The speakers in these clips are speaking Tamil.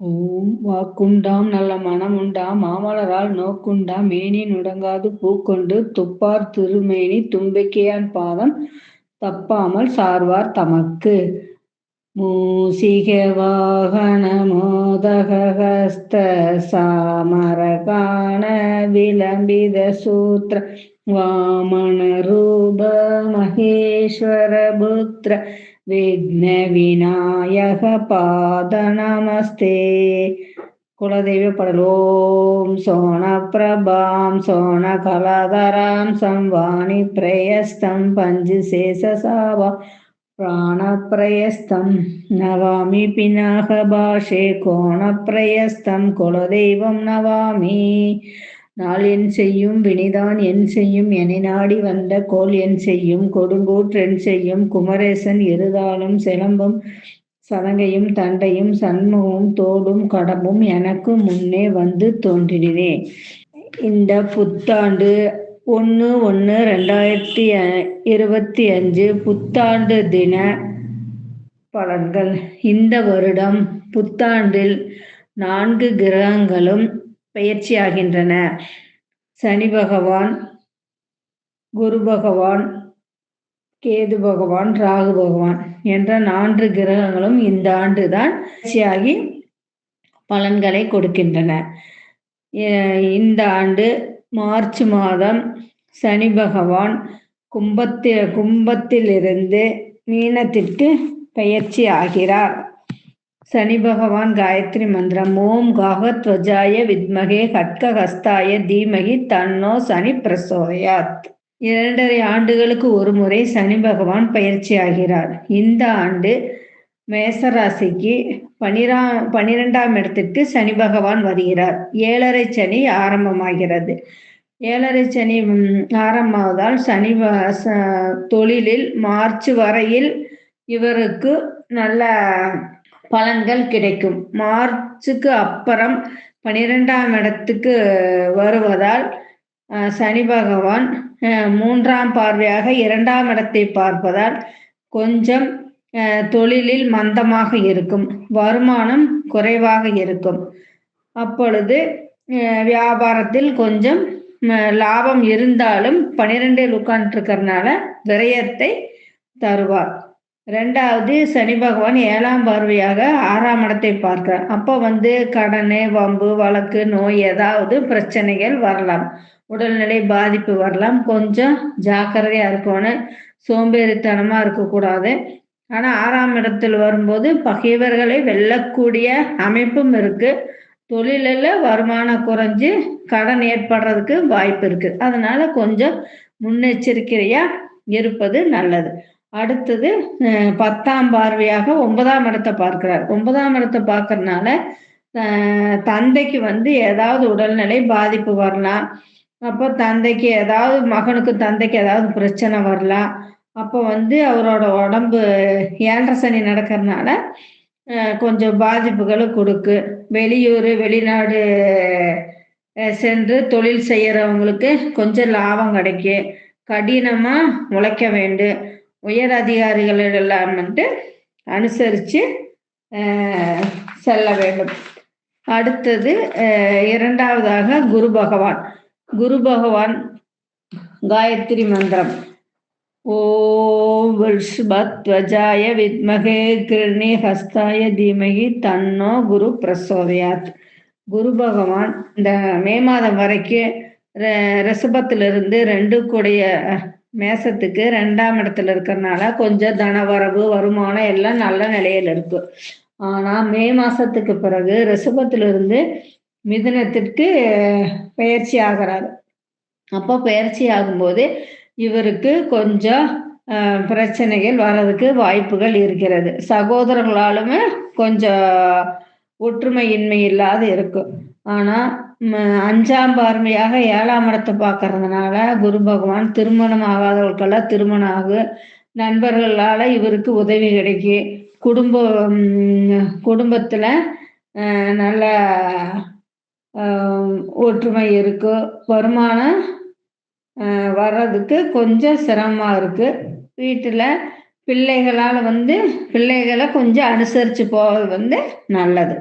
ஓம் வாக்குண்டாம் நல்ல மனமுண்டாம் மாமலரால் நோக்குண்டாம் மேனி நுடங்காது பூக்கொண்டு துப்பார் திருமேனி தும்பிக்கையான் பாதம் தப்பாமல் சார்வார் தமக்கு. மூசிக வாகன மோதகஸ்த சாமரகான விளம்பித சூத்திர வாமன ரூப மகேஸ்வர புத்திர விக்ன பிராணப்பிரயஸ்தம் நவாமி பினாக பாஷே கோணப்பிரயஸ்தம் குலதெய்வம் நவாமி நாள் என் செய்யும் வினிதான் என் செய்யும் என நாடி வந்த கோல் என் செய்யும் கொடுங்கூற்றென் செய்யும் குமரேசன் இருதாலும் சிலம்பும் சதங்கையும் தண்டையும் சண்முகமும் தோடும் கடம்பும் எனக்கு முன்னே வந்து தோன்றினேன் இந்த புத்தாண்டு ஒன்று ஒன்று ரெண்டாயிரத்தி இருபத்தி அஞ்சு புத்தாண்டு தின பலன்கள். இந்த வருடம் புத்தாண்டில் நான்கு கிரகங்களும் பயிற்சியாகின்றன. சனி பகவான் குரு பகவான் கேது பகவான் ராகு பகவான் என்ற நான்கு கிரகங்களும் இந்த ஆண்டு தான் பயிற்சியாகி பலன்களை கொடுக்கின்றன. இந்த ஆண்டு மார்ச் மாதம் சனி பகவான் கும்பத்தி கும்பத்திலிருந்து மீனத்திற்கு பயிற்சி ஆகிறார். சனி பகவான் காயத்ரி மந்திரம் ஓம் காகத்வஜாய வித்மகே கட்கஹஸ்தாய தீமகி தன்னோ சனி பிரசோயாத் இரண்டரை ஆண்டுகளுக்கு ஒரு முறை சனி பகவான் பயிற்சி ஆகிறார். இந்த ஆண்டு மேசராசிக்கு பனிரா பனிரெண்டாம் இடத்திற்கு சனி பகவான் வருகிறார். ஏழரை சனி ஆரம்பமாகிறது. ஏழரை சனி ஆரம்பமாவதால் சனி ச- தொழிலில் மார்ச் வரையில் இவருக்கு நல்ல பலன்கள் கிடைக்கும். மார்ச்சுக்கு அப்புறம் பனிரெண்டாம் இடத்துக்கு வருவதால் சனி பகவான் மூன்றாம் பார்வையாக இரண்டாம் இடத்தை பார்ப்பதால் கொஞ்சம் தொழிலில் மந்தமாக இருக்கும். வருமானம் குறைவாக இருக்கும். அப்பொழுது வியாபாரத்தில் கொஞ்சம் லாபம் இருந்தாலும் பனிரெண்டில் உட்கார்ந்துருக்கறனால விரயத்தை தருவார். ரெண்டாவது சனி பகவான் ஏழாம் பார்வையாக ஆறாம் இடத்தை பார்த்தார் அப்போ வந்து கடன் வம்பு வழக்கு நோய் ஏதாவது பிரச்சனைகள் வரலாம். உடல்நிலை பாதிப்பு வரலாம். கொஞ்சம் ஜாக்கிரதையா இருக்கணும். சோம்பேறித்தனமா இருக்கக்கூடாது. ஆனா ஆறாம் இடத்தில் வரும்போது பகைவர்களை வெல்லக்கூடிய அமைப்பும் இருக்கு. தொழிலில் வருமானம் குறைஞ்சு கடன் ஏற்படுறதுக்கு வாய்ப்பு இருக்குது அதனால கொஞ்சம் முன்னெச்சரிக்கையாக இருப்பது நல்லது. அடுத்தது பத்தாம் பார்வையாக ஒன்பதாம் இடத்தை பார்க்கிறார். ஒன்பதாம் இடத்தை பார்க்கறதுனால தந்தைக்கு வந்து ஏதாவது உடல்நிலை பாதிப்பு வரலாம். அப்போ தந்தைக்கு ஏதாவது மகனுக்கு தந்தைக்கு ஏதாவது பிரச்சனை வரலாம். அப்போ வந்து அவரோட உடம்பு ஏழரை சனி நடக்கிறதுனால கொஞ்சம் பாதிப்புகளை கொடுக்கு. வெளியூர் வெளிநாடு சென்று தொழில் செய்கிறவங்களுக்கு கொஞ்சம் லாபம் கிடைக்கும் கடினமாக உழைக்க வேண்டும் உயர் அதிகாரிகள் எல்லாம் வந்துட்டு அனுசரித்து செல்ல வேண்டும். அடுத்தது இரண்டாவதாக குரு பகவான். குரு பகவான் காயத்ரி மந்திரம். ஓம் விஷ்பத்வஜாய வித்மகே கிருணி ஹஸ்தாய தீமகி தன்னோ குரு பிரசோதயாத். குரு பகவான் இந்த மே மாதம் வரைக்கும் ரிஷபத்திலிருந்து ரெண்டு கூடிய மேசத்துக்கு ரெண்டாம் இடத்துல இருக்கிறதுனால கொஞ்சம் தனவரவு வருமானம் எல்லாம் நல்ல நிலையில இருக்கு. ஆனா மே மாசத்துக்கு பிறகு ரிஷபத்திலிருந்து மிதுனத்திற்கு பயிற்சி ஆகிறாரு. அப்போ பயிற்சி ஆகும்போது இவருக்கு கொஞ்சம் பிரச்சனைகள் வர்றதுக்கு வாய்ப்புகள் இருக்கிறது. சகோதரர்களாலுமே கொஞ்சம் ஒற்றுமையின்மை இல்லாத இருக்கும் ஆனால் அஞ்சாம் பார்வையாக ஏழாம் இடத்தை பார்க்கறதுனால குரு பகவான் திருமணம் ஆகாதவர்களுக்கெல்லாம் திருமணம் ஆகும் நண்பர்களால் இவருக்கு உதவி கிடைக்கும் குடும்ப குடும்பத்தில் நல்ல ஒற்றுமை இருக்கும் வருமானம் வர்றதுக்கு கொஞ்சம் சிரமமாக இருக்குது வீட்டில் பிள்ளைகளால் வந்து பிள்ளைகளை கொஞ்சம் அனுசரித்து போவது வந்து நல்லது.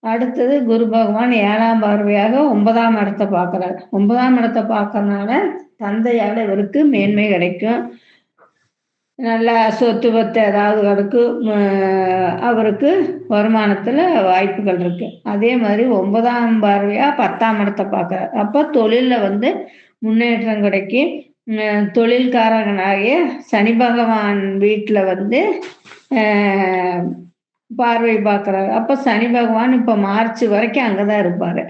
அடுத்தது குரு பகவான் ஏழாம் பார்வையாக ஒன்பதாம் இடத்தை பார்க்குறாரு. ஒன்பதாம் இடத்தை பார்க்கறனால தந்தையால் இவருக்கு மேன்மை கிடைக்கும். நல்ல சொத்து பத்து ஏதாவது கிடக்கு அவருக்கு வருமானத்தில் வாய்ப்புகள் இருக்கு. அதே மாதிரி ஒன்பதாம் பார்வையாக பத்தாம் இடத்தை பார்க்குறாரு. அப்போ தொழிலில் வந்து முன்னேற்றம் கிடைக்கும் தொழில்காரகனாகிய சனி பகவான் வீட்டில் வந்து பார்வை பார்க்குறாரு. அப்போ சனி பகவான் இப்போ மார்ச் வரைக்கும் அங்கே தான் இருப்பார்.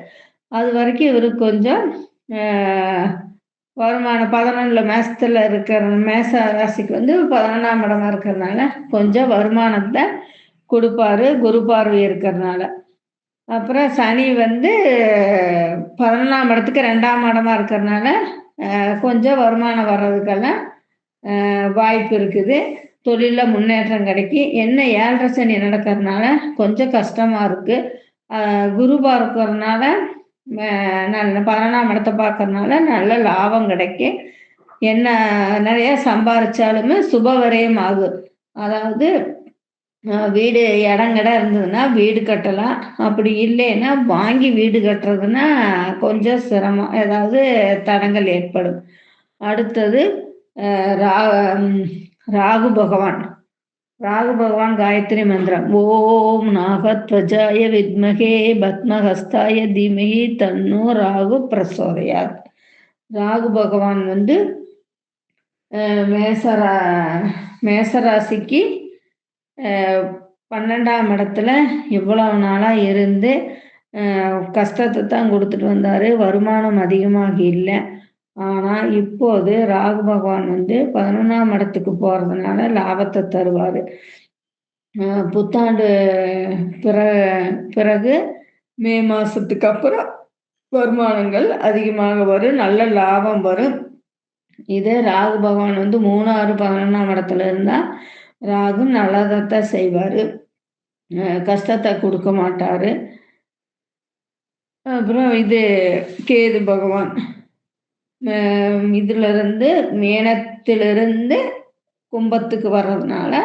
அது வரைக்கும் இவருக்கு கொஞ்சம் வருமானம் பதினொன்றில் மேசத்தில் இருக்கிற மேச ராசிக்கு வந்து பதினொன்றாம் இடமா இருக்கிறதுனால கொஞ்சம் வருமானத்தை கொடுப்பாரு குரு பார்வை இருக்கிறதுனால. அப்புறம் சனி வந்து பதினொன்றாம் இடத்துக்கு ரெண்டாம் இடமா இருக்கிறதுனால கொஞ்சம் வருமானம் வர்றதுக்கெல்லாம் வாய்ப்பு இருக்குது. தொழிலில் முன்னேற்றம் கிடைக்கி என்ன ஏழரை சனி நடக்கிறதுனால கொஞ்சம் கஷ்டமாக இருக்குது குரு பார்க்கறதுனால நல்ல பதினொன்றாம் இடத்தை பார்க்கறதுனால நல்ல லாபம் கிடைக்கும். என்ன நிறைய சம்பாரிச்சாலுமே சுபவரையும் ஆகும். அதாவது வீடு இடங்கடை இருந்ததுன்னா வீடு கட்டலாம். அப்படி இல்லைன்னா வாங்கி வீடு கட்டுறதுன்னா கொஞ்சம் சிரமம் ஏதாவது தடங்கள் ஏற்படும். அடுத்தது ரா ராகு பகவான். ராகு பகவான் காயத்ரி மந்திரம். ஓம் நாகத்வஜாய வித்மகே பத்மஹஸ்தாய தீமகி தன்னோ ராகு பிரசோதையார் ராகு பகவான் வந்து மேசரா மேசராசிக்கு பன்னெண்டாம் இடத்துல இவ்வளவு நாளாக இருந்து கஷ்டத்தை தான் கொடுத்துட்டு வந்தார் வருமானம் அதிகமாக இல்லை. ஆனால் இப்போது ராகு பகவான் வந்து பதினொன்றாம் இடத்துக்கு போகிறதுனால லாபத்தை தருவார். புத்தாண்டு பிற பிறகு மே மாதத்துக்கு அப்புறம் வருமானங்கள் அதிகமாக வரும் நல்ல லாபம் வரும். இதே ராகு பகவான் வந்து மூணு ஆறு பதினொன்றாம் இடத்துல இருந்தால் ராகு நல்லதைத்தான் செய்வார். கஷ்டத்தை கொடுக்க மாட்டார். அப்புறம் இது கேது பகவான். அஹ் இதுல இருந்து மேனத்திலிருந்து கும்பத்துக்கு வர்றதுனால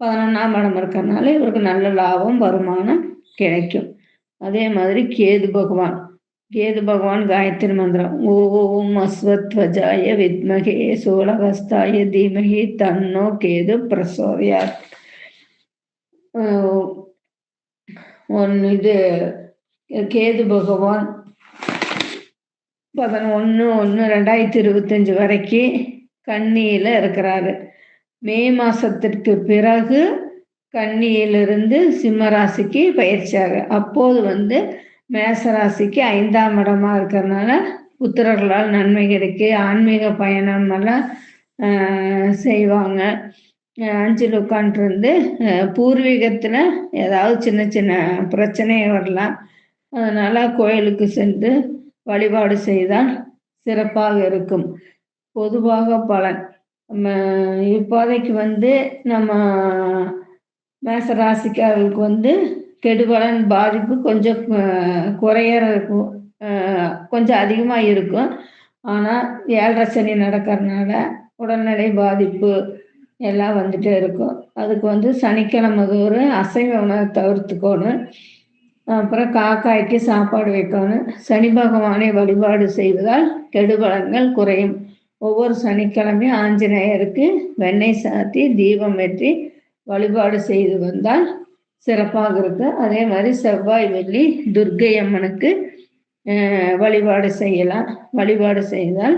பதினொன்றாம் இடம் இருக்கிறதுனால இவருக்கு நல்ல லாபம் வருமானம் கிடைக்கும். அதே மாதிரி கேது பகவான். கேது பகவான் காயத்ரி மந்திரம். ஓம் அஸ்வத்வஜாய வித்மகே சோழகஸ்தாய தீமகி தன்னோ கேது பிரசோதியார் ஒன் ஒன்று இது கேது பகவான் பதினொன்று ஒன்று ரெண்டாயிரத்தி இருபத்தஞ்சு வரைக்கும் கன்னியில் இருக்கிறாரு. மே மாதத்திற்கு பிறகு கன்னியிலிருந்து சிம்மராசிக்கு பயிற்சியாக அப்போது வந்து மேசராசிக்கு ஐந்தாம் இடமாக இருக்கிறதுனால புத்திரர்களால் நன்மை கிடைக்கு ஆன்மீக பயணம் எல்லாம் செய்வாங்க. அஞ்சு அஞ்சில் உட்காண்ட்ருந்து பூர்வீகத்தில் ஏதாவது சின்ன சின்ன பிரச்சனை வரலாம். அதனால் கோயிலுக்கு சென்று வழிபாடு செய்தால் சிறப்பாக இருக்கும். பொதுவாக பலன் நம்ம இப்போதைக்கு வந்து நம்ம மேச ராசிக்காரர்களுக்கு வந்து கெடுபலன் பாதிப்பு கொஞ்சம் அஹ், இருக்கும் கொஞ்சம் அதிகமாக இருக்கும். ஆனால் ஏழரை சனி நடக்கிறதுனால உடல்நிலை பாதிப்பு எல்லாம் வந்துட்டே இருக்கும். அதுக்கு வந்து சனிக்கிழமை ஒரு அசைவ உணவை தவிர்த்துக்கணும். அப்புறம் காக்காய்க்கு சாப்பாடு வைக்கணும். சனி பகவானை வழிபாடு செய்வதால் கெடுபலன்கள் குறையும். ஒவ்வொரு சனிக்கிழமையும் ஆஞ்சநேயருக்கு வெண்ணெய் சாத்தி தீபம் ஏற்றி வழிபாடு செய்து வந்தால் சிறப்பாக இருக்கு அதே மாதிரி செவ்வாய் வெள்ளி துர்க்கை அம்மனுக்கு வழிபாடு செய்யலாம். வழிபாடு செய்தால்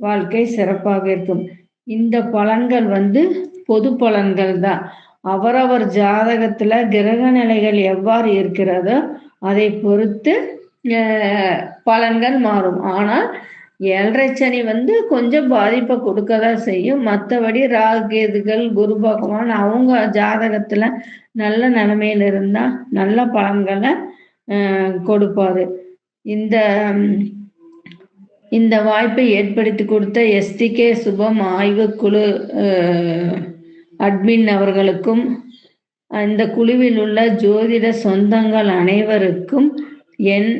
வாழ்க்கை சிறப்பாக இருக்கும். இந்த பலன்கள் வந்து பொது பலன்கள் தான். அவரவர் ஜாதகத்துல கிரக நிலைகள் எவ்வாறு இருக்கிறதோ அதை பொறுத்து பலன்கள் மாறும். ஆனால் ஏழரை சனி வந்து கொஞ்சம் பாதிப்பை கொடுக்க தான் செய்யும் மற்றபடி ராகுகேதுகள் குரு பகவான் அவங்க ஜாதகத்துல நல்ல நிலைமையில இருந்தா நல்ல பலன்களை கொடுப்பாரு. இந்த இந்த வாய்ப்பை ஏற்படுத்தி கொடுத்த எஸ்டிகே சுபம் ஆய்வுக்குழு அட்மின் அவர்களுக்கும் அந்த குழுவில் உள்ள ஜோதிட சொந்தங்கள் அனைவருக்கும் என்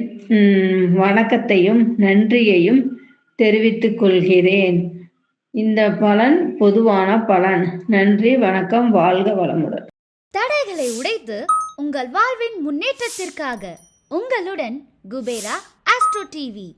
வணக்கத்தையும் நன்றியையும் தெரிவித்துக் கொள்கிறேன். இந்த பலன் பொதுவான பலன். நன்றி வணக்கம் வாழ்க வளமுடன். தடைகளை உடைத்து உங்கள் வாழ்வின் முன்னேற்றத்திற்காக உங்களுடன் குபேரா ஆஸ்ட்ரோ டிவி.